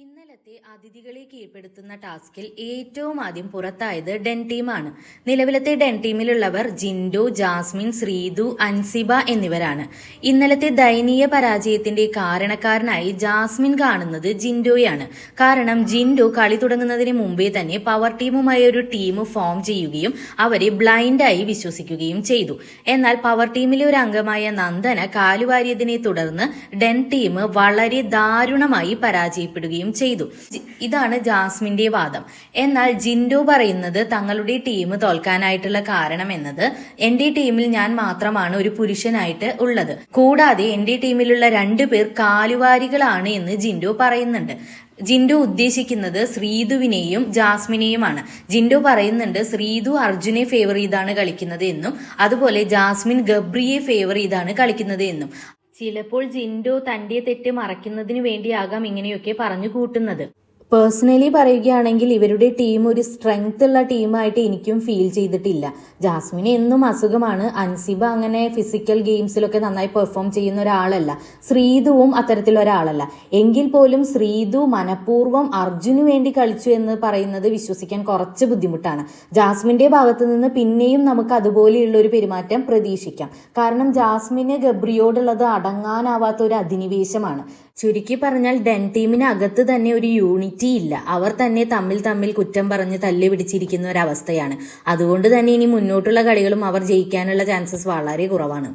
ഇന്നലത്തെ അതിഥികളെ കീഴ്പ്പെടുത്തുന്ന ടാസ്കിൽ ഏറ്റവും ആദ്യം പുറത്തായത് ഡെൻ ടീമാണ്. നിലവിലത്തെ ഡെൻ ടീമിലുള്ളവർ ജിൻഡോ ജാസ്മിൻ ശ്രീതു അൻസിബ എന്നിവരാണ്. ഇന്നലത്തെ ദയനീയ പരാജയത്തിന്റെ കാരണക്കാരനായി ജാസ്മിൻ കാണുന്നത് ജിൻഡോയാണ് കാരണം ജിൻഡോ കളി തുടങ്ങുന്നതിന് മുമ്പേ തന്നെ പവർ ടീമുമായി ഒരു ടീം ഫോം ചെയ്യുകയും അവരെ ബ്ലൈൻഡായി വിശ്വസിക്കുകയും ചെയ്തു. എന്നാൽ പവർ ടീമിലെ ഒരു അംഗമായ നന്ദന കാലുവാരിയതിനെ തുടർന്ന് ഡെൻ ടീം വളരെ ദാരുണമായി പരാജയപ്പെടുകയും ചെയ്തു. ഇതാണ് ജാസ്മിന്റെ വാദം. എന്നാൽ ജിൻഡോ പറയുന്നത് തങ്ങളുടെ ടീം തോൽക്കാനായിട്ടുള്ള കാരണം എന്നത് എന്റെ ടീമിൽ ഞാൻ മാത്രമാണ് ഒരു പുരുഷനായിട്ട് ഉള്ളത്. കൂടാതെ എന്റെ ടീമിലുള്ള രണ്ടു പേർ കാലുവാരികളാണ് എന്ന് ജിൻഡോ പറയുന്നുണ്ട്. ജിൻഡോ ഉദ്ദേശിക്കുന്നത് ശ്രീതുവിനെയും ജാസ്മിനെയുമാണ്. ജിൻഡോ പറയുന്നുണ്ട് ശ്രീതു അർജുനെ ഫേവർ ചെയ്താണ് കളിക്കുന്നത് എന്നും അതുപോലെ ജാസ്മിൻ ഗബ്രിയെ ഫേവർ ചെയ്താണ് കളിക്കുന്നത് എന്നും. ചിലപ്പോൾ ജിൻഡോ തന്റെ തെറ്റ് മറയ്ക്കുന്നതിന് വേണ്ടിയാകാം ഇങ്ങനെയൊക്കെ പറഞ്ഞു കൂട്ടുന്നത് പേഴ്സണലി പറയുകയാണെങ്കിൽ ഇവരുടെ ടീം ഒരു സ്ട്രെങ്ത് ഉള്ള ടീമായിട്ട് എനിക്കും ഫീൽ ചെയ്തിട്ടില്ല. ജാസ്മിന് എന്നും അസുഖമാണ്. അൻസിബ അങ്ങനെ ഫിസിക്കൽ ഗെയിംസിലൊക്കെ നന്നായി പെർഫോം ചെയ്യുന്ന ഒരാളല്ല. ശ്രീതുവും അത്തരത്തിലൊരാളല്ല എങ്കിൽ പോലും ശ്രീതു മനഃപൂർവം അർജുനു വേണ്ടി കളിച്ചു എന്ന് പറയുന്നത് വിശ്വസിക്കാൻ കുറച്ച് ബുദ്ധിമുട്ടാണ്. ജാസ്മിന്റെ ഭാഗത്ത് നിന്ന് പിന്നെയും നമുക്ക് അതുപോലെയുള്ള ഒരു പെരുമാറ്റം പ്രതീക്ഷിക്കാം. കാരണം ജാസ്മിന് ഗബ്രിയോടുള്ളത് അടങ്ങാനാവാത്ത ഒരു അധിനിവേശമാണ്. ചുരുക്കി പറഞ്ഞാൽ ഡെൻ ടീമിനകത്ത് തന്നെ ഒരു യൂണിറ്റി ഇല്ല. അവർ തന്നെ തമ്മിൽ തമ്മിൽ കുറ്റം പറഞ്ഞ് തല്ലി പിടിച്ചിരിക്കുന്ന ഒരവസ്ഥയാണ്. അതുകൊണ്ട് തന്നെ ഇനി മുന്നോട്ടുള്ള കളികളും അവർ ജയിക്കാനുള്ള ചാൻസസ് വളരെ കുറവാണ്.